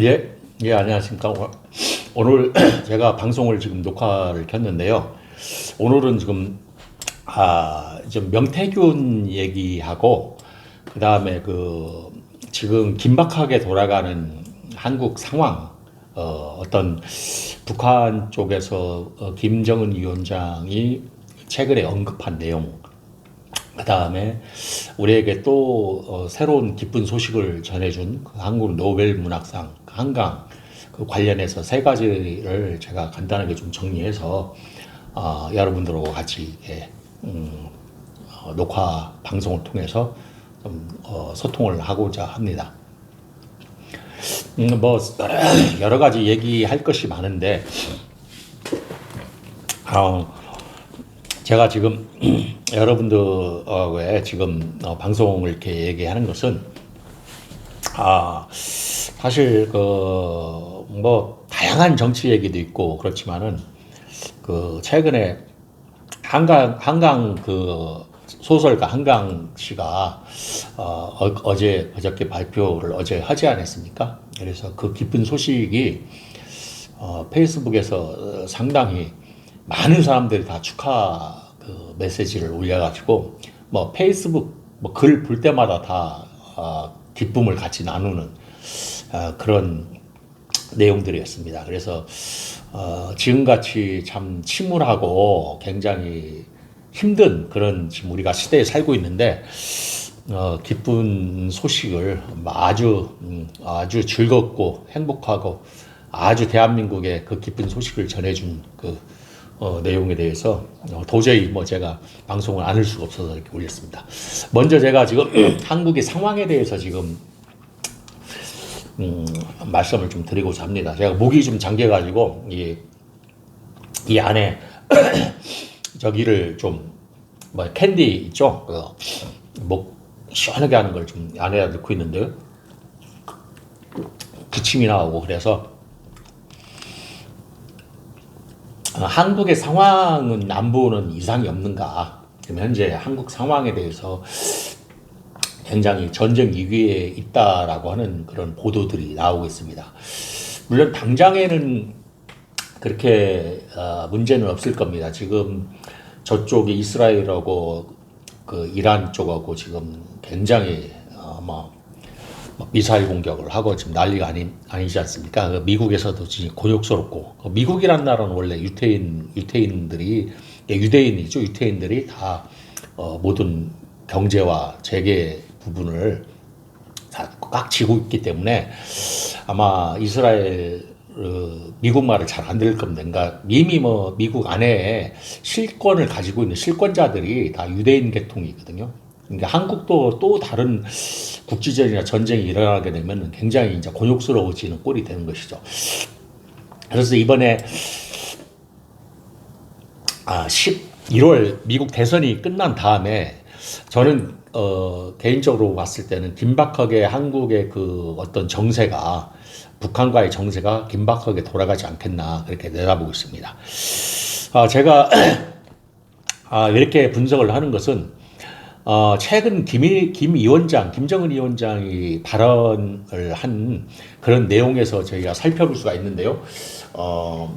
예, 예, 안녕하십니까. 오늘 제가 방송을 지금 녹화를 켰는데요. 오늘은 지금, 아, 좀 명태균 얘기하고, 그 다음에 그, 지금 긴박하게 돌아가는 한국 상황, 어, 어떤 북한 쪽에서 어, 김정은 위원장이 최근에 언급한 내용, 그 다음에 우리에게 또 어, 새로운 기쁜 소식을 전해준 그 한국 노벨 문학상 한강 그 관련해서 세 가지를 제가 간단하게 좀 정리해서 어, 여러분들하고 같이 예, 음, 어, 녹화 방송을 통해서 좀 어, 소통을 하고자 합니다. 음, 뭐 여러 가지 얘기할 것이 많은데 어, 제가 지금 여러분들에 지금 어, 방송을 이렇게 얘기하는 것은 아 사실 그 뭐 다양한 정치 얘기도 있고 그렇지만은 그 최근에 한강 한강 그 소설가 한강 씨가 어, 어, 어제 어저께 발표를 어제 하지 않았습니까? 그래서 그 기쁜 소식이 어, 페이스북에서 상당히 많은 사람들이 다 축하 그 메시지를 올려가지고 뭐 페이스북 뭐 글 볼 때마다 다 어, 기쁨을 같이 나누는 어, 그런 내용들이었습니다. 그래서 어, 지금같이 참 침울하고 굉장히 힘든 그런 지금 우리가 시대에 살고 있는데 어, 기쁜 소식을 아주 음, 아주 즐겁고 행복하고 아주 대한민국의 그 기쁜 소식을 전해준 그 어, 내용에 대해서 어, 도저히 뭐 제가 방송을 안 할 수가 없어서 이렇게 올렸습니다. 먼저 제가 지금 한국의 상황에 대해서 지금 음, 말씀을 좀 드리고자 합니다. 제가 목이 좀 잠겨가지고 이, 이 안에 저기를 좀 뭐 캔디 있죠? 그 목 시원하게 하는 걸 좀 안에다 넣고 있는데 기침이 나오고 그래서 어, 한국의 상황은 남부는 이상이 없는가? 지금 현재 한국 상황에 대해서 굉장히 전쟁 위기에 있다라고 하는 그런 보도들이 나오고 있습니다. 물론 당장에는 그렇게 어, 문제는 없을 겁니다. 지금 저쪽이 이스라엘하고 그 이란 쪽하고 지금 굉장히 아마 미사일 공격을 하고 지금 난리가 아니, 아니지 않습니까? 그 미국에서도 지금 곤욕스럽고 그 미국이란 나라는 원래 유태인 유태인들이 예, 유대인이죠 유태인들이 다 어, 모든 경제와 재계 부분을 다 꽉 쥐고 있기 때문에 아마 이스라엘 어, 미국 말을 잘 안 들을 겁니다. 그러니까 이미 뭐 미국 안에 실권을 가지고 있는 실권자들이 다 유대인 계통이거든요. 그러니까 한국도 또 다른 국지전이나 전쟁이 일어나게 되면 굉장히 이제 곤욕스러워지는 꼴이 되는 것이죠. 그래서 이번에 아 11월 미국 대선이 끝난 다음에 저는 어 개인적으로 봤을 때는 긴박하게 한국의 그 어떤 정세가 북한과의 정세가 긴박하게 돌아가지 않겠나 그렇게 내다보고 있습니다. 아 제가 아 이렇게 분석을 하는 것은 어, 최근 김, 김 위원장, 김정은 위원장이 발언을 한 그런 내용에서 저희가 살펴볼 수가 있는데요. 어,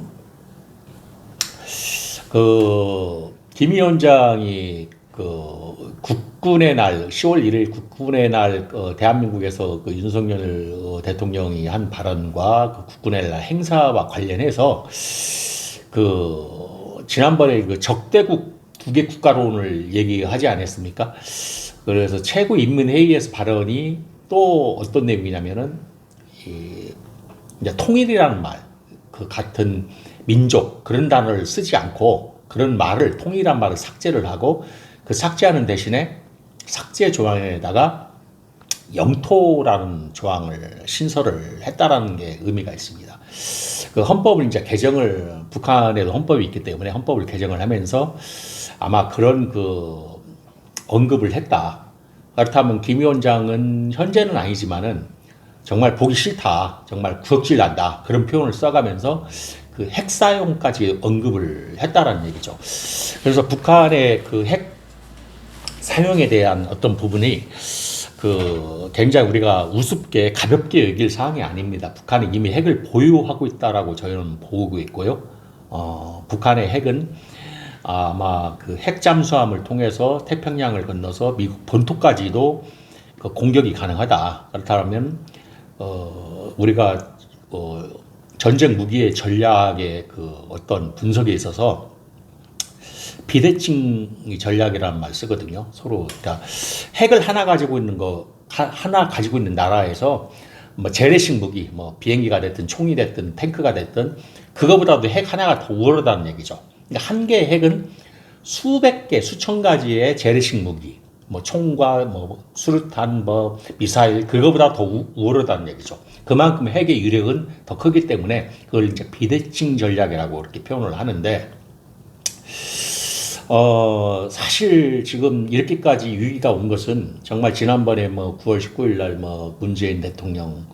그, 김 위원장이 그 국 군의 날, 10월 1일 국군의 날, 어, 대한민국에서 그 윤석열 어, 대통령이 한 발언과 그 국군의 날 행사와 관련해서 그, 지난번에 그 적대국 두 개 국가론을 얘기하지 않았습니까? 그래서 최고 인민회의에서 발언이 또 어떤 내용이냐면은 이 이제 통일이라는 말, 그 같은 민족 그런 단어를 쓰지 않고 그런 말을 통일한 말을 삭제를 하고 그 삭제하는 대신에 삭제 조항에다가 영토라는 조항을 신설을 했다라는 게 의미가 있습니다. 그 헌법을 이제 개정을 북한에도 헌법이 있기 때문에 헌법을 개정을 하면서 아마 그런 그 언급을 했다. 그렇다면 김 위원장은 현재는 아니지만은 정말 보기 싫다. 정말 구역질 난다. 그런 표현을 써가면서 그 핵 사용까지 언급을 했다라는 얘기죠. 그래서 북한의 그 핵 사용에 대한 어떤 부분이 그 굉장히 우리가 우습게 가볍게 여길 사항이 아닙니다. 북한이 이미 핵을 보유하고 있다라고 저희는 보고 있고요. 어, 북한의 핵은 아마 그 핵 잠수함을 통해서 태평양을 건너서 미국 본토까지도 그 공격이 가능하다. 그렇다면 어, 우리가 어, 전쟁 무기의 전략의 그 어떤 분석에 있어서 비대칭 전략이라는 말 쓰거든요. 서로 그러니까 핵을 하나 가지고 있는 거 하- 하나 가지고 있는 나라에서 뭐 재래식 무기, 뭐 비행기가 됐든 총이 됐든 탱크가 됐든 그거보다도 핵 하나가 더 우월하다는 얘기죠. 그러니까 한 개의 핵은 수백 개, 수천 가지의 재래식 무기, 뭐 총과 뭐 수류탄, 뭐 미사일 그거보다 더 우- 우월하다는 얘기죠. 그만큼 핵의 유력은 더 크기 때문에 그걸 이제 비대칭 전략이라고 이렇게 표현을 하는데 어, 사실 지금 이렇게까지 위기가 온 것은 정말 지난번에 뭐 9월 19일 날 뭐 문재인 대통령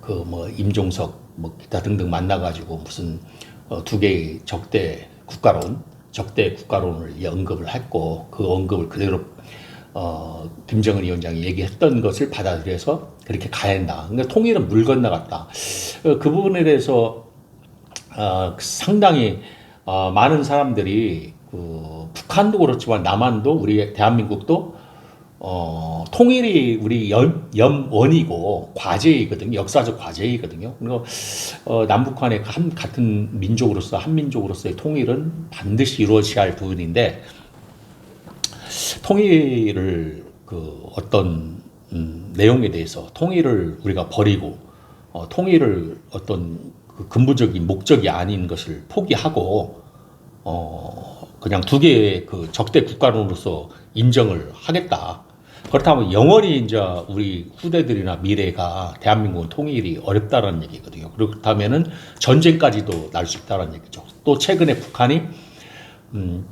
그 뭐 임종석 뭐 기타 등등 만나가지고 무슨 어, 두 개의 적대 국가론, 적대 국가론을 이 언급을 했고 그 언급을 그대로 어, 김정은 위원장이 얘기했던 것을 받아들여서 그렇게 가야 한다. 그러니까 통일은 물 건너갔다. 어, 그 부분에 대해서 어, 상당히 어, 많은 사람들이 그 북한도 그렇지만 남한도 우리 대한민국도 어, 통일이 우리 연, 연원이고 과제이거든요. 역사적 과제이거든요. 그리고 어, 남북한의 한 같은 민족으로서 한민족으로서의 통일은 반드시 이루어져야 할 부분인데 통일을 그 어떤 음, 내용에 대해서 통일을 우리가 버리고 어, 통일을 어떤 그 근본적인 목적이 아닌 것을 포기하고 어, 그냥 두 개의 그 적대 국가로서 인정을 하겠다. 그렇다면 영원히 이제 우리 후대들이나 미래가 대한민국은 통일이 어렵다라는 얘기거든요. 그렇다면은 전쟁까지도 날 수 있다는 얘기죠. 또 최근에 북한이 음,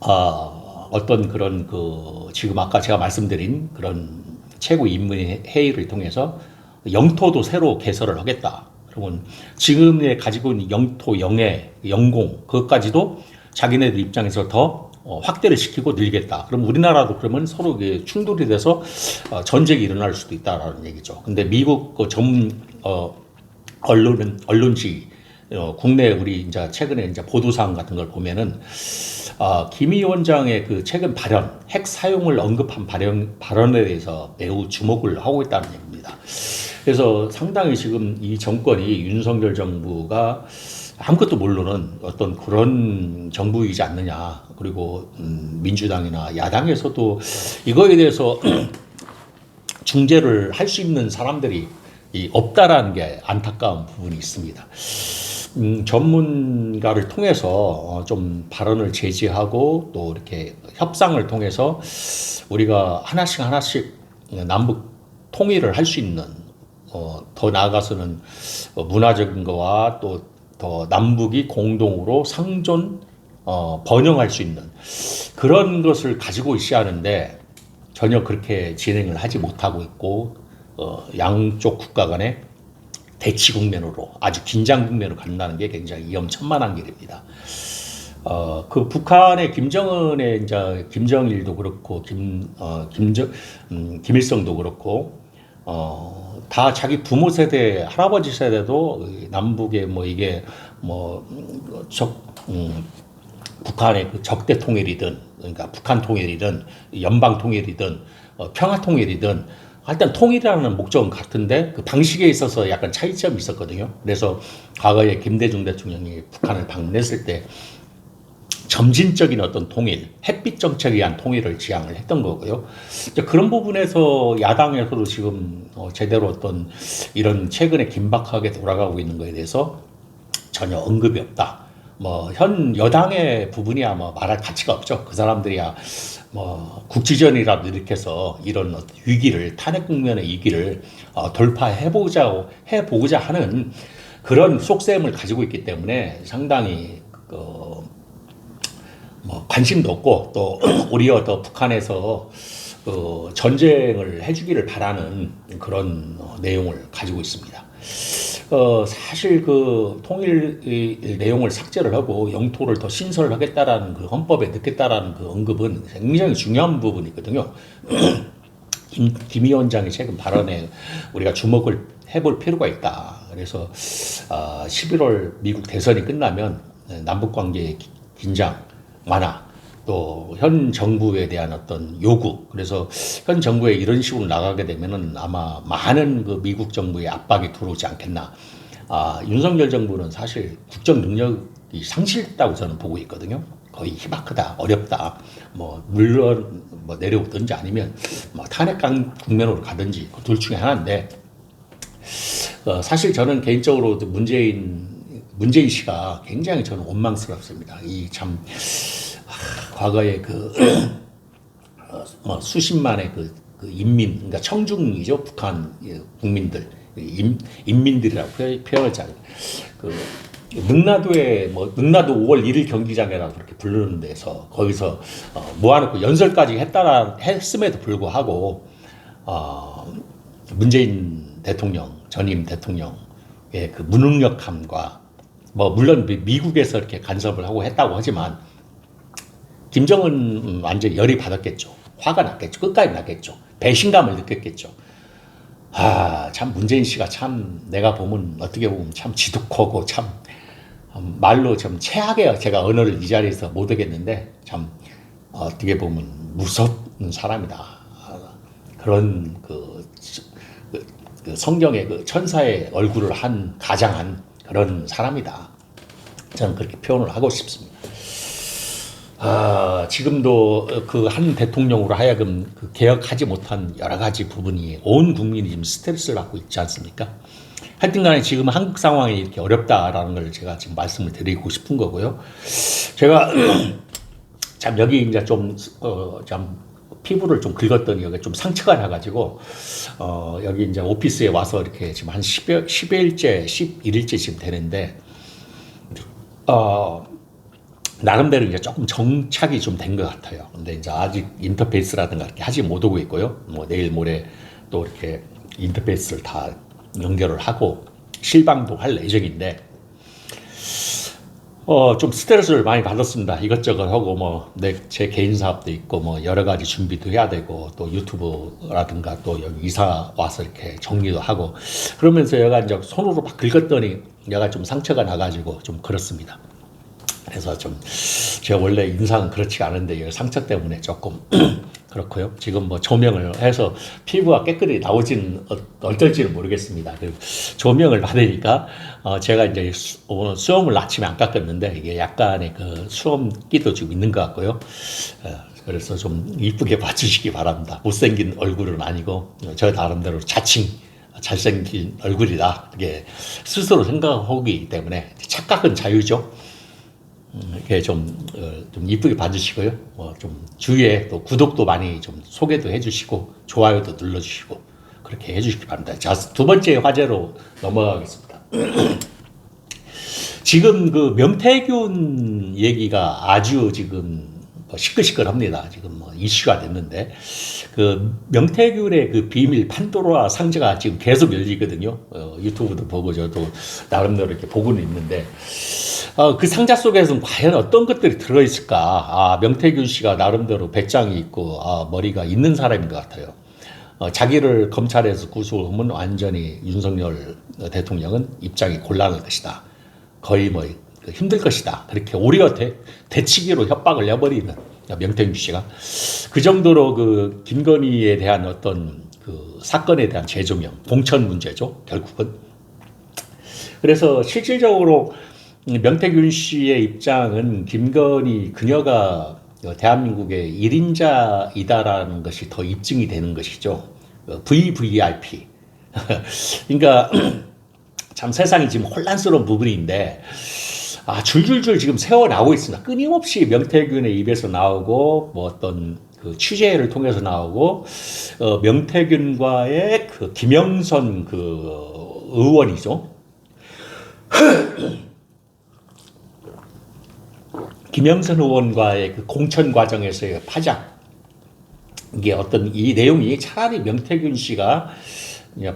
아, 어떤 그런 그 지금 아까 제가 말씀드린 그런 최고 인문의 회의를 통해서 영토도 새로 개설을 하겠다. 그러면 지금에 가지고 있는 영토, 영해, 영공 그것까지도 자기네들 입장에서 더 어, 확대를 시키고 늘리겠다. 그럼 우리나라도 그러면 서로 충돌이 돼서 어, 전쟁이 일어날 수도 있다라는 얘기죠. 근데 미국 그 전문 어, 언론은 언론지 어, 국내 우리 이제 최근에 이제 보도사항 같은 걸 보면은 아, 김 위원장의 그 최근 발언, 핵 사용을 언급한 발언, 발언에 대해서 매우 주목을 하고 있다는 얘기입니다. 그래서 상당히 지금 이 정권이 윤석열 정부가 아무것도 모르는 어떤 그런 정부이지 않느냐. 그리고 음, 민주당이나 야당에서도 이거에 대해서 중재를 할 수 있는 사람들이 이 없다라는 게 안타까운 부분이 있습니다. 음, 전문가를 통해서 어, 좀 발언을 제지하고 또 이렇게 협상을 통해서 우리가 하나씩 하나씩 남북 통일을 할 수 있는 어, 더 나아가서는 어, 문화적인 거와 또 더 남북이 공동으로 상존 어, 번영할 수 있는 그런 것을 가지고 있어야 하는데 전혀 그렇게 진행을 하지 못하고 있고 어, 양쪽 국가 간의 대치 국면으로 아주 긴장 국면으로 간다는 게 굉장히 위험천만한 길입니다. 어, 그 북한의 김정은의 이제 김정일도 그렇고 김 어, 김정 음, 김일성도 그렇고 어, 다 자기 부모 세대 할아버지 세대도 이 남북의 뭐 이게 뭐 적 음, 북한의 그 적대 통일이든 그러니까 북한 통일이든 연방 통일이든 어, 평화 통일이든 일단 통일이라는 목적은 같은데 그 방식에 있어서 약간 차이점이 있었거든요. 그래서 과거에 김대중 대통령이 북한을 방문했을 때 점진적인 어떤 통일, 햇빛 정책에 의한 통일을 지향을 했던 거고요. 그런 부분에서 야당에서도 지금 어, 제대로 어떤 이런 최근에 긴박하게 돌아가고 있는 것에 대해서 전혀 언급이 없다. 뭐 현 여당의 부분이야 뭐 말할 가치가 없죠. 그 사람들이야 뭐 국지전이라도 일으켜서 이런 위기를 탄핵 국면의 위기를 어, 돌파해보자 해보고자 하는 그런 속셈을 가지고 있기 때문에 상당히 그, 뭐 관심도 없고 또 오히려 더 북한에서 그 전쟁을 해주기를 바라는 그런 어, 내용을 가지고 있습니다. 어, 사실 그 통일 의 내용을 삭제를 하고 영토를 더 신설하겠다라는 그 헌법에 넣겠다라는 그 언급은 굉장히 중요한 부분이거든요. 김, 김 위원장의 최근 발언에 우리가 주목을 해볼 필요가 있다. 그래서 어, 11월 미국 대선이 끝나면 남북 관계 긴장 완화 또 현 정부에 대한 어떤 요구 그래서 현 정부에 이런 식으로 나가게 되면은 아마 많은 그 미국 정부의 압박이 들어오지 않겠나. 아, 윤석열 정부는 사실 국정 능력이 상실했다고 저는 보고 있거든요. 거의 희박하다, 어렵다. 뭐 물론 뭐 내려오든지 아니면 뭐 탄핵 강 국면으로 가든지 그 둘 중에 하나인데 어, 사실 저는 개인적으로 문재인 문재인 씨가 굉장히 저는 원망스럽습니다. 이참 과거에 그 어, 뭐 수십만의 그, 그 인민, 그러니까 청중이죠 북한 예, 국민들 인, 인민들이라고 표- 표현하지 않아요. 그 능라도에 뭐 능라도 5월 1일 경기장이라고 그렇게 부르는 데서 거기서 어, 모아놓고 연설까지 했다라 했음에도 불구하고 어, 문재인 대통령 전임 대통령의 그 무능력함과 뭐 물론 미- 미국에서 이렇게 간섭을 하고 했다고 하지만 김정은 음, 완전 열이 받았겠죠. 화가 났겠죠. 끝까지 났겠죠. 배신감을 느꼈겠죠. 아, 참 문재인 씨가 참 내가 보면 어떻게 보면 참 지독하고 참 음, 말로 좀 최악의 제가 언어를 이 자리에서 못 하겠는데 참 어떻게 보면 무섭은 사람이다. 아, 그런 그, 그, 그 성경의 그 천사의 얼굴을 한 가장한 그런 사람이다. 저는 그렇게 표현을 하고 싶습니다. 아, 지금도 그 한 대통령으로 하여금 그 개혁하지 못한 여러 가지 부분이 온 국민이 지금 스트레스를 받고 있지 않습니까? 하여튼 간에 지금 한국 상황이 이렇게 어렵다라는 걸 제가 지금 말씀을 드리고 싶은 거고요. 제가 참 여기 이제 좀, 어, 참 피부를 좀 긁었더니 여기 좀 상처가 나가지고, 어, 여기 이제 오피스에 와서 이렇게 지금 한 10여, 10일째, 11일째 지금 되는데, 어, 나름대로 이제 조금 정착이 좀 된 것 같아요. 근데 이제 아직 인터페이스라든가 이렇게 하지 못하고 있고요. 뭐 내일 모레 또 이렇게 인터페이스를 다 연결을 하고 실방도 할 예정인데, 어, 좀 스트레스를 많이 받았습니다. 이것저것 하고, 뭐, 내, 제 개인 사업도 있고, 뭐, 여러 가지 준비도 해야 되고, 또 유튜브라든가 또 여기 이사 와서 이렇게 정리도 하고, 그러면서 얘가 이제 손으로 막 긁었더니 얘가 좀 상처가 나가지고 좀 그렇습니다. 그래서 좀 제가 원래 인상은 그렇지 않은데 이 상처 때문에 조금 그렇고요. 지금 뭐 조명을 해서 피부가 깨끗이 나오지는 어- 어떨지는 모르겠습니다. 그 조명을 받으니까 어 제가 이제 수, 오늘 수염을 아침에 안 깎았는데 이게 약간의 그 수염기도 지금 있는 것 같고요. 어, 그래서 좀 이쁘게 봐주시기 바랍니다. 못생긴 얼굴은 아니고 저 나름대로 자칭 잘생긴 얼굴이다. 이게 스스로 생각하기 때문에 착각은 자유죠. 음, 이렇게 좀, 어, 좀 이쁘게 봐주시고요. 뭐 좀 주위에 또 구독도 많이 좀 소개도 해주시고, 좋아요도 눌러주시고, 그렇게 해주시기 바랍니다. 자, 두 번째 화제로 넘어가겠습니다. 지금 그 명태균 얘기가 아주 지금 뭐 시끌시끌합니다. 지금 뭐 이슈가 됐는데 그 명태균의 그 비밀 판도라 상자가 지금 계속 열리거든요. 어, 유튜브도 보고 저도 나름대로 이렇게 보고는 있는데 어, 그 상자 속에서는 과연 어떤 것들이 들어있을까? 아, 명태균 씨가 나름대로 배짱이 있고 아, 머리가 있는 사람인 것 같아요. 어, 자기를 검찰에서 구속하면 완전히 윤석열 대통령은 입장이 곤란할 것이다. 거의 뭐 힘들 것이다. 그렇게 오히려 대, 대치기로 협박을 해버리는 명태균 씨가 그 정도로 그 김건희에 대한 어떤 그 사건에 대한 재조명, 공천 문제죠. 결국은 그래서 실질적으로 명태균 씨의 입장은 김건희 그녀가 대한민국의 1인자이다라는 것이 더 입증이 되는 것이죠. 어, VVIP. 그러니까 참 세상이 지금 혼란스러운 부분인데 아 줄줄줄 지금 새어 나오고 있습니다. 끊임없이 명태균의 입에서 나오고 뭐 어떤 그 취재를 통해서 나오고 어, 명태균과의 그 김영선 그 의원이죠. 김영선 의원과의 그 공천 과정에서의 파장 이게 어떤 이 내용이 차라리 명태균 씨가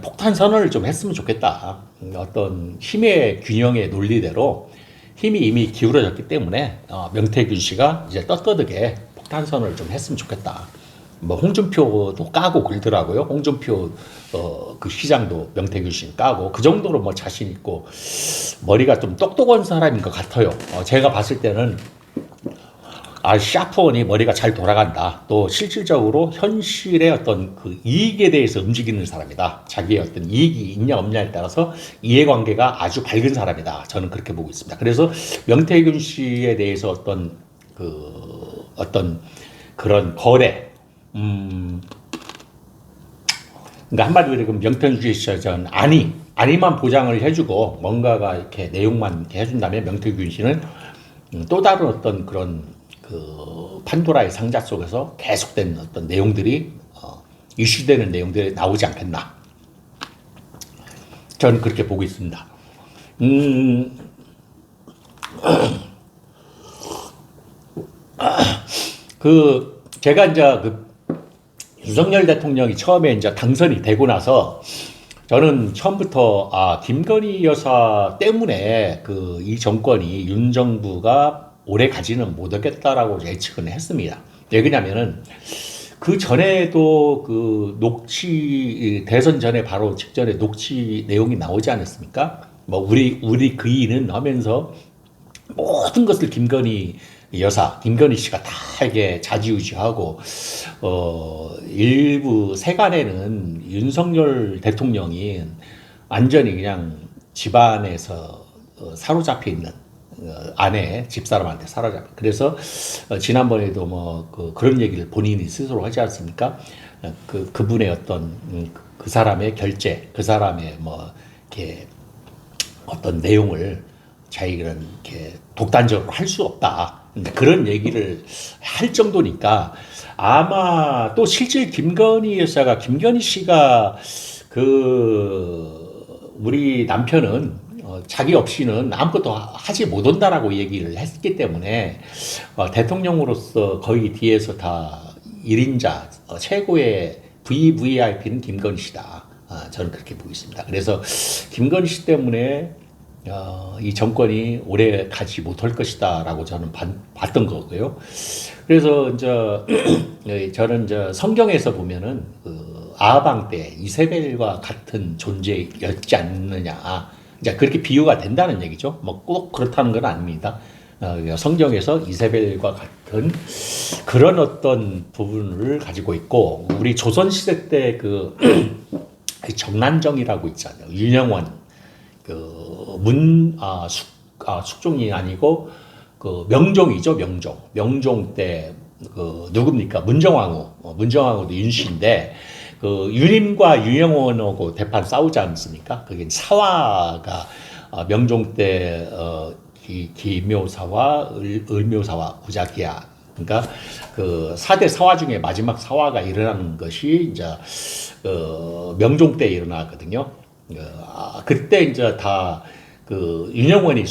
폭탄 선언을 좀 했으면 좋겠다. 어떤 힘의 균형의 논리대로 힘이 이미 기울어졌기 때문에 어, 명태균 씨가 이제 떳떳하게 폭탄 선언을 좀 했으면 좋겠다. 뭐 홍준표도 까고 그러더라고요. 홍준표 어, 그 시장도 명태균 씨 까고 그 정도로 뭐 자신 있고 머리가 좀 똑똑한 사람인 것 같아요. 어, 제가 봤을 때는 아, 샤프원이 머리가 잘 돌아간다. 또 실질적으로 현실의 어떤 그 이익에 대해서 움직이는 사람이다. 자기의 어떤 이익이 있냐 없냐에 따라서 이해관계가 아주 밝은 사람이다. 저는 그렇게 보고 있습니다. 그래서 명태균 씨에 대해서 어떤 그 어떤 그런 거래, 음, 그러니까 한마디로 그 명태균 씨는 아니, 아니만 보장을 해주고 뭔가가 이렇게 내용만 이렇게 해준다면 명태균 씨는 음, 또 다른 어떤 그런 그 판도라의 상자 속에서 계속된 어떤 내용들이 어, 이슈되는 내용들이 나오지 않겠나. 저는 그렇게 보고 있습니다. 음, 그 제가 이제 그 윤석열 대통령이 처음에 이제 당선이 되고 나서 저는 처음부터 아 김건희 여사 때문에 그 이 정권이 윤 정부가 오래 가지는 못하겠다라고 예측은 했습니다. 왜 그러냐면은 그 전에도 그 녹취 대선 전에 바로 직전에 녹취 내용이 나오지 않았습니까? 뭐 우리 우리 그이는 하면서 모든 것을 김건희 여사 김건희 씨가 다 이게 자지우지하고 어 일부 세간에는 윤석열 대통령이 완전히 그냥 집안에서 어, 사로잡혀 있는 어, 아내 집사람한테 사로잡혀. 그래서 어, 지난번에도 뭐 그, 그런 얘기를 본인이 스스로 하지 않습니까? 어, 그 그분의 어떤 음, 그 사람의 결제, 그 사람의 뭐 이렇게 어떤 내용을 자기는 이렇게 독단적으로 할 수 없다. 그런 얘기를 할 정도니까 아마 또 실제 김건희 여사가 김건희 씨가 그 우리 남편은 어, 자기 없이는 아무것도 하지 못한다라고 얘기를 했기 때문에 어, 대통령으로서 거의 뒤에서 다 1인자 어, 최고의 VVIP는 김건희 씨다. 아, 저는 그렇게 보고 있습니다. 그래서 김건희 씨 때문에 어, 이 정권이 오래 가지 못할 것이다라고 저는 봤, 봤던 거고요. 그래서 이제 예, 저는 이제 성경에서 보면은 그 아방 때 이세벨과 같은 존재였지 않느냐. 이제 그렇게 비유가 된다는 얘기죠. 뭐 꼭 그렇다는 건 아닙니다. 어, 성경에서 이세벨과 같은 그런 어떤 부분을 가지고 있고 우리 조선 시대 때그 그 정난정이라고 있잖아요. 윤영원 그문 아, 숙, 아, 숙종이 아니고 그 명종이죠 명종 명종 때 그 누굽니까 문정왕후 어, 문정왕후도 윤씨인데 그 유림과 유영원하고 대판 싸우지 않습니까? 그게 사화가 어, 명종 때 어, 기, 기묘사와 을, 을묘사와 부자기야 그러니까 그 4대 사화 중에 마지막 사화가 일어나는 것이 이제 어, 명종 때 일어나거든요. 어, 그때 이제 다 그 윤영원이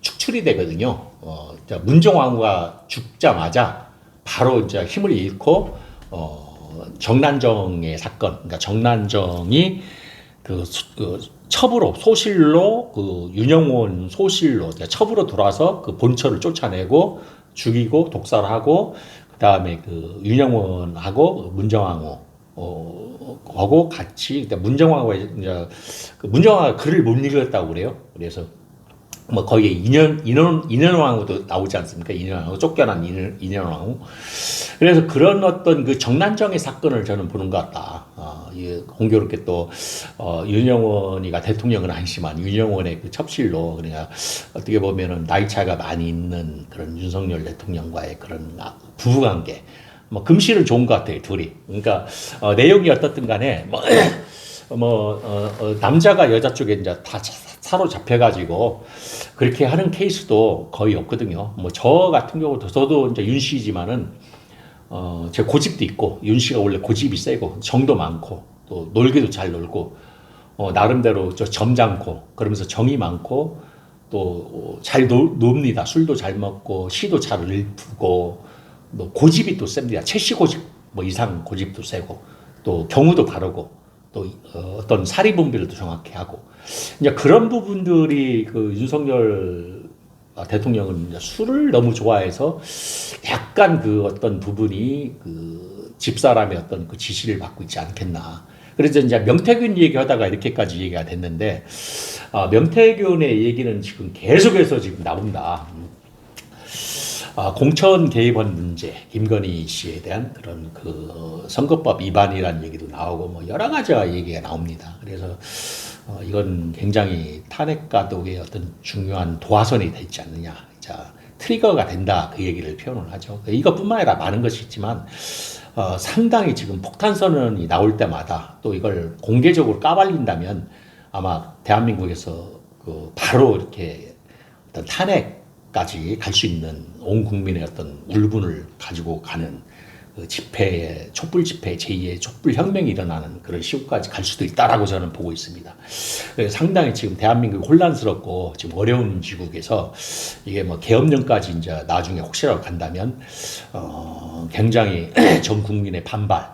축출이 되거든요. 어, 문정왕후가 죽자마자 바로 이제 힘을 잃고 어, 정난정의 사건, 그러니까 정난정이 그, 그 첩으로 소실로 그 윤영원 소실로 그러니까 첩으로 돌아서 그 본처를 쫓아내고 죽이고 독살하고 그 다음에 그 윤영원하고 문정왕후 어, 하고 같이 그러니까 문정왕후가 이제 그 문정왕후가 글을 못 읽었다고 그래요. 그래서 뭐 거기에 인연 인연 인연왕후도 나오지 않습니까? 인연왕후 쫓겨난 인연 인연왕후. 그래서 그런 어떤 그 정난정의 사건을 저는 보는 것 같다. 어, 이 공교롭게 또 어, 윤영원이가 대통령은 아니지만 윤영원의 그 첩실로 그러니까 어떻게 보면은 나이 차가 많이 있는 그런 윤석열 대통령과의 그런 부부관계. 뭐 금실은 좋은 것 같아요 둘이. 그러니까 어, 내용이 어떻든 간에 뭐, 뭐 어, 어, 남자가 여자 쪽에 이제 다 사로잡혀가지고 그렇게 하는 케이스도 거의 없거든요. 뭐 저 같은 경우도 저도 이제 윤 씨지만은 어, 제 고집도 있고 윤 씨가 원래 고집이 세고 정도 많고 또 놀기도 잘 놀고 어, 나름대로 저 점잖고 그러면서 정이 많고 또잘 놉니다. 술도 잘 먹고 시도 잘 읊고 뭐 고집이 또 셉니다. 채시 고집 뭐 이상 고집도 세고 또 경우도 바르고 또 어, 어떤 사리 분별도 정확히 하고 이제 그런 부분들이 그 윤석열 대통령은 술을 너무 좋아해서 약간 그 어떤 부분이 그 집사람의 어떤 그 지시를 받고 있지 않겠나. 그래서 이제 명태균 얘기하다가 이렇게까지 얘기가 됐는데 아, 명태균의 얘기는 지금 계속해서 지금 나온다. 아, 공천 개입원 문제, 김건희 씨에 대한 그런 그 선거법 위반이라는 얘기도 나오고 뭐 여러 가지가 얘기가 나옵니다. 그래서 어, 이건 굉장히 탄핵 가독의 어떤 중요한 도화선이 되지 않느냐. 자, 트리거가 된다. 그 얘기를 표현을 하죠. 이것뿐만 아니라 많은 것이 있지만 어, 상당히 지금 폭탄 선언이 나올 때마다 또 이걸 공개적으로 까발린다면 아마 대한민국에서 그 바로 이렇게 어떤 탄핵까지 갈 수 있는 온 국민의 어떤 울분을 가지고 가는 그 집회의 촛불 집회 제2의 촛불 혁명이 일어나는 그런 시국까지 갈 수도 있다라고 저는 보고 있습니다. 그래서 상당히 지금 대한민국이 혼란스럽고 지금 어려운 시국에서 이게 뭐 계엄령까지 이제 나중에 혹시라도 간다면 어 굉장히 전 국민의 반발,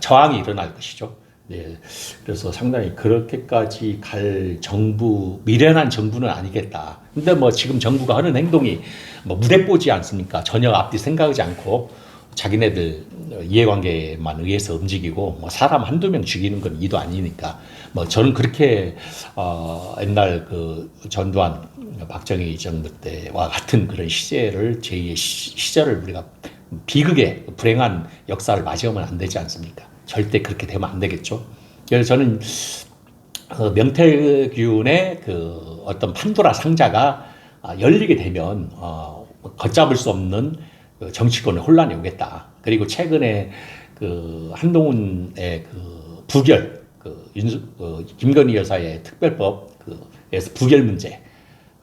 저항이 일어날 것이죠. 네, 그래서 상당히 그렇게까지 갈 정부 미련한 정부는 아니겠다. 근데 뭐 지금 정부가 하는 행동이 뭐 무대뽀지 않습니까? 전혀 앞뒤 생각하지 않고 자기네들 이해관계만 의해서 움직이고 뭐 사람 한두 명 죽이는 건 이도 아니니까 뭐 저는 그렇게 어 옛날 그 전두환 박정희 정부 때와 같은 그런 시제를 제2의 시절을 우리가 비극의 불행한 역사를 맞이하면 안 되지 않습니까? 절대 그렇게 되면 안 되겠죠. 그래서 저는 어, 명태균의 그 어떤 판도라 상자가 아, 열리게 되면 어, 걷잡을 수 없는 그 정치권의 혼란이 오겠다. 그리고 최근에 그 한동훈의 그 부결, 그 윤수, 그 김건희 여사의 특별법 그에서 부결 문제.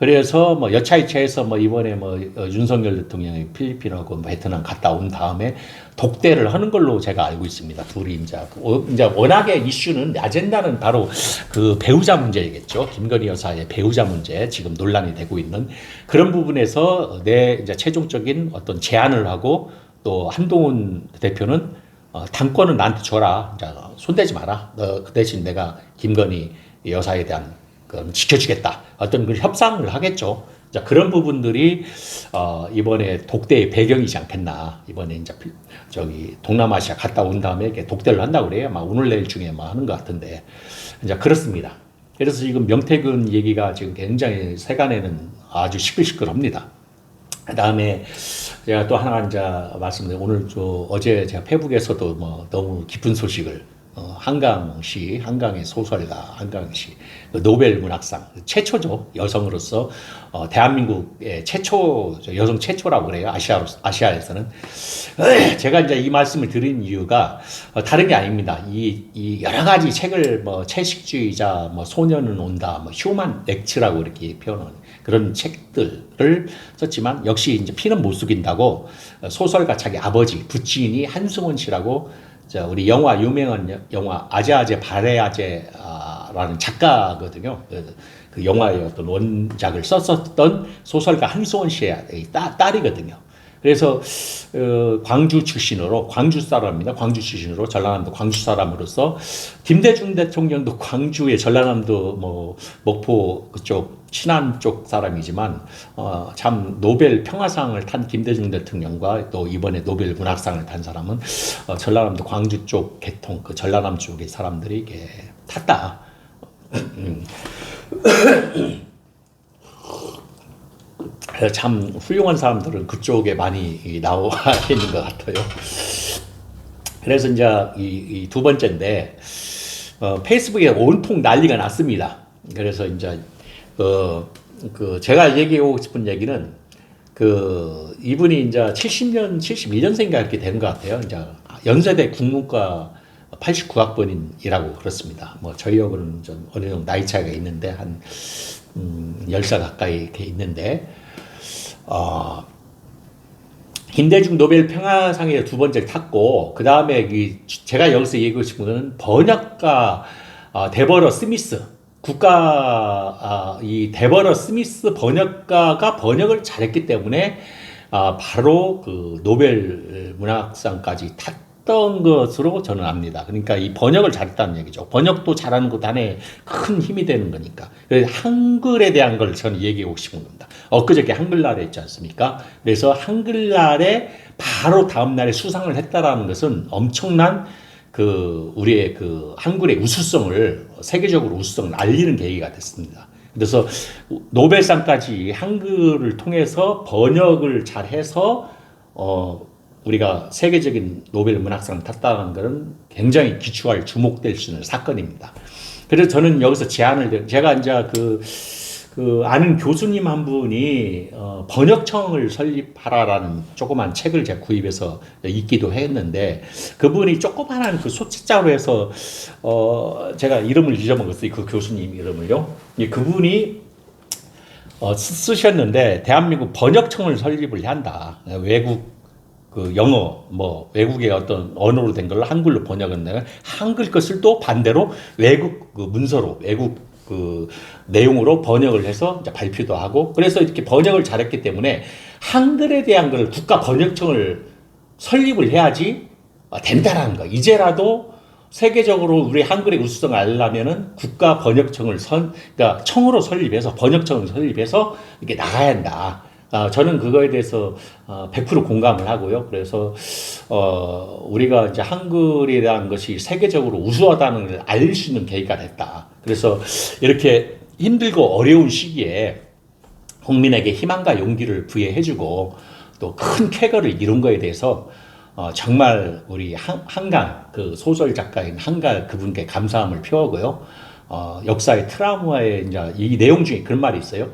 그래서 뭐 여차이차해서 뭐 이번에 뭐 어, 윤석열 대통령이 필리핀하고 뭐 베트남 갔다 온 다음에 독대를 하는 걸로 제가 알고 있습니다. 둘이 이제 어, 이제 워낙에 이슈는 아젠다는 바로 그 배우자 문제겠죠. 김건희 여사의 배우자 문제 지금 논란이 되고 있는 그런 부분에서 내 이제 최종적인 어떤 제안을 하고 또 한동훈 대표는 어, 당권은 나한테 줘라. 이제 손대지 마라. 너 그 대신 내가 김건희 여사에 대한 그 지켜주겠다. 어떤 그 협상을 하겠죠. 자, 그런 부분들이 어, 이번에 독대의 배경이지 않겠나. 이번에 이제 저기 동남아시아 갔다 온 다음에 이렇게 독대를 한다고 그래요. 막 오늘 내일 중에 막 하는 것 같은데. 이제 그렇습니다. 그래서 지금 명태균 얘기가 지금 굉장히 세간에는 아주 시끌시끌합니다. 그 다음에 제가 또 하나 이제 말씀드린 오늘 저 어제 제가 페북에서도 뭐 너무 기쁜 소식을 어, 한강시, 한강의 소설가 한강시 그 노벨 문학상 최초죠. 여성으로서 어, 대한민국의 최초 여성 최초라고 그래요. 아시아 아시아에서는. 제가 이제 이 말씀을 드린 이유가 어, 다른 게 아닙니다. 이, 이 여러 가지 책을 뭐 채식주의자 뭐 소년은 온다 뭐 휴먼 렉츠라고 이렇게 표현하는 그런 책들을 썼지만 역시 이제 피는 못 숙인다고 소설가 자기 아버지 부친이 한승원 씨라고 자, 우리 영화 유명한 영화 아재아재 바레아재 라는 작가거든요. 그, 그 영화의 어떤 원작을 썼었던 소설가 한수원 씨의 딸, 딸이거든요. 그래서 어, 광주 출신으로 광주 사람입니다. 광주 출신으로 전라남도 광주 사람으로서 김대중 대통령도 광주의 전라남도 뭐 목포 그쪽 친안 쪽 사람이지만 어, 참 노벨 평화상을 탄 김대중 대통령과 또 이번에 노벨 문학상을 탄 사람은 어, 전라남도 광주 쪽 계통 그 전라남 쪽의 사람들이 이게 탔다. 음. 참 훌륭한 사람들은 그쪽에 많이 나와 있는 것 같아요. 그래서 이제 이 두 번째인데 어, 페이스북에 온통 난리가 났습니다. 그래서 이제 그, 그 제가 얘기하고 싶은 얘기는 그 이분이 이제 70년 71년생인가 이렇게 된것 같아요. 이제 연세대 국문과 89학번이라고 그렇습니다. 뭐 저희하고는 좀 어느 정도 나이 차이가 있는데 한 음, 10살 가까이 이렇게 있는데 어, 김대중 노벨 평화상에 두 번째 탔고 그 다음에 제가 여기서 얘기하고 싶은 것은 번역가 어, 데버러 스미스 국가 아, 이 데버러 스미스 번역가가 번역을 잘했기 때문에 아, 바로 그 노벨 문학상까지 탔, 했던 것으로 저는 압니다. 그러니까 이 번역을 잘했다는 얘기죠. 번역도 잘하는 것도 하나의 큰 힘이 되는 거니까. 그래서 한글에 대한 걸 저는 얘기하고 싶은 겁니다. 엊그저께 한글날에 있지 않습니까? 그래서 한글날에 바로 다음날에 수상을 했다라는 것은 엄청난 그 우리의 그 한글의 우수성을 세계적으로 우수성을 알리는 계기가 됐습니다. 그래서 노벨상까지 한글을 통해서 번역을 잘해서 어 우리가 세계적인 노벨 문학상을 탔다는 것은 굉장히 기초할 주목될 수 있는 사건입니다. 그래서 저는 여기서 제안을 드- 제가 이제 그, 그 아는 교수님 한 분이 어, 번역청을 설립하라라는 조그만 책을 제가 구입해서 읽기도 했는데 그분이 조그만한 그 소책자로 해서 어, 제가 이름을 잊어먹었어요 그 교수님 이름을요. 이 그분이 어, 쓰- 쓰셨는데 대한민국 번역청을 설립을 한다. 외국 그 영어 뭐 외국의 어떤 언어로 된 걸 한글로 번역한다면 한글 것을 또 반대로 외국 그 문서로 외국 그 내용으로 번역을 해서 이제 발표도 하고 그래서 이렇게 번역을 잘했기 때문에 한글에 대한 걸 국가 번역청을 설립을 해야지 어, 된다라는 거. 이제라도 세계적으로 우리 한글의 우수성을 알려면은 국가 번역청을 선, 그러니까 청으로 설립해서 번역청을 설립해서 이렇게 나가야 한다. 아, 저는 그거에 대해서 어, 100% 공감을 하고요. 그래서 어, 우리가 이제 대한 것이 세계적으로 우수하다는 걸 알릴 수 있는 계기가 됐다. 그래서 이렇게 힘들고 어려운 시기에 국민에게 희망과 용기를 부여해주고 또 큰 쾌거를 이룬 거에 대해서 어, 정말 우리 한, 한강 그 소설 작가인 한갈 그분께 감사함을 표하고요. 어, 역사의 트라우마에 이제 이 내용 중에 그런 말이 있어요.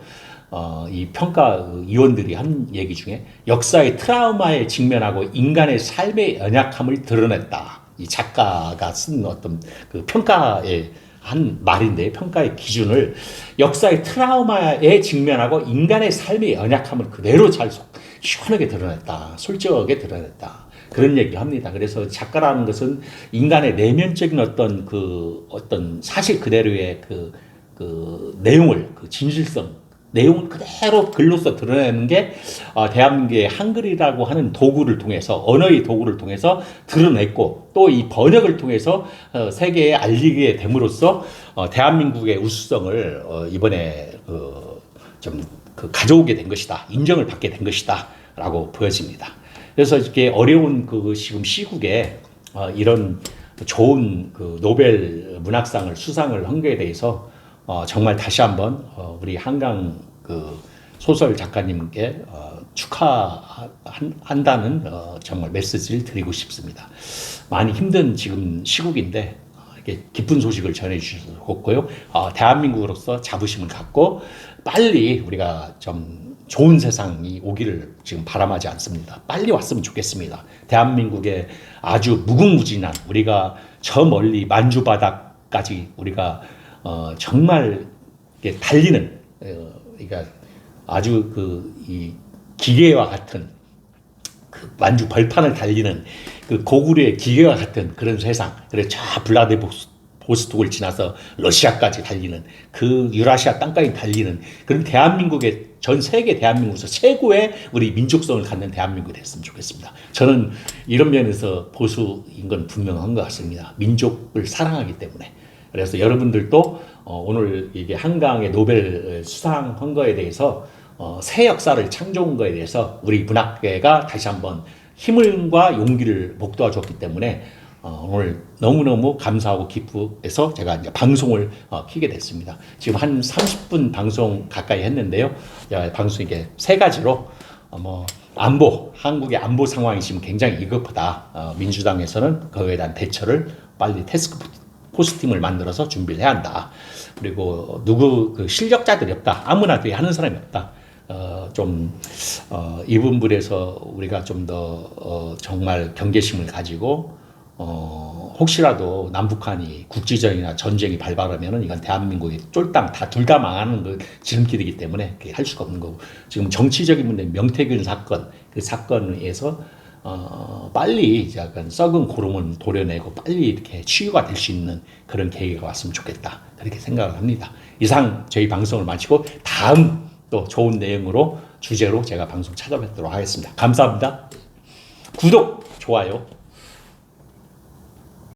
어, 이 평가 위원들이 한 얘기 중에 역사의 트라우마에 직면하고 인간의 삶의 연약함을 드러냈다. 이 작가가 쓴 어떤 그 평가의 한 말인데 평가의 기준을 역사의 트라우마에 직면하고 인간의 삶의 연약함을 그대로 잘 속- 시원하게 드러냈다. 솔직하게 드러냈다. 그런 얘기를 합니다. 그래서 작가라는 것은 인간의 내면적인 어떤 그 어떤 사실 그대로의 그, 그 내용을 그 진실성 내용을 그대로 글로써 드러내는 게 어, 대한민국의 한글이라고 하는 도구를 통해서 언어의 도구를 통해서 드러냈고 또 이 번역을 통해서 어, 세계에 알리게 됨으로써 어, 대한민국의 우수성을 어, 이번에 그, 좀 그 가져오게 된 것이다 인정을 받게 된 것이다라고 보여집니다. 그래서 이렇게 어려운 그 지금 시국에 어, 이런 좋은 그 노벨 문학상을 수상을 한 거에 대해서 어, 정말 다시 한번 어, 우리 한강 그 소설 작가님께 어, 축하한다는 어, 정말 메시지를 드리고 싶습니다. 많이 힘든 지금 시국인데 어, 이렇게 기쁜 소식을 전해주셔서 좋고요. 어, 대한민국으로서 자부심을 갖고 빨리 우리가 좀 좋은 세상이 오기를 지금 바람하지 않습니다. 빨리 왔으면 좋겠습니다. 대한민국의 아주 무궁무진한 우리가 저 멀리 만주 바닥까지 우리가 어, 정말 달리는 어, 그러니까 아주 그 이 기계와 같은 그 만주 벌판을 달리는 그 고구려의 기계와 같은 그런 세상. 그래 저 블라디보스톡을 지나서 러시아까지 달리는 그 유라시아 땅까지 달리는 그런 대한민국의 전 세계 대한민국에서 최고의 우리 민족성을 갖는 대한민국이 됐으면 좋겠습니다. 저는 이런 면에서 보수인 건 분명한 것 같습니다. 민족을 사랑하기 때문에. 그래서 여러분들도 어, 오늘 이게 한강의 노벨 수상한 거에 대해서 어, 새 역사를 창조한 거에 대해서 우리 문학계가 다시 한번 힘과 용기를 목도해 줬기 때문에 어, 오늘 너무너무 감사하고 기쁘해서 제가 이제 방송을 어, 키게 됐습니다. 지금 한 30분 방송 가까이 했는데요. 야, 방송 이게 세 가지로 어, 뭐 안보, 한국의 안보 상황이 지금 굉장히 위급하다. 어, 민주당에서는 그거에 대한 대처를 빨리 테스크 포 스팅을 만들어서 준비를 해야 한다. 그리고 누구 그 실력자들이 없다. 아무나 돼 하는 사람이 없다. 어, 좀, 어, 이 부분에서 우리가 좀 더, 어, 정말 경계심을 가지고, 어, 혹시라도 남북한이 국지전이나 전쟁이 발발하면은 이건 대한민국이 쫄딱 다 둘 다 망하는 그 지름길이기 때문에 그게 할 수가 없는 거고. 지금 정치적인 문제, 명태균 사건, 그 사건에서 어, 빨리 약간 썩은 고름을 도려내고 빨리 이렇게 치유가 될 수 있는 그런 계기가 왔으면 좋겠다. 그렇게 생각을 합니다. 이상 저희 방송을 마치고 다음 또 좋은 내용으로 주제로 제가 방송 찾아뵙도록 하겠습니다. 감사합니다. 구독, 좋아요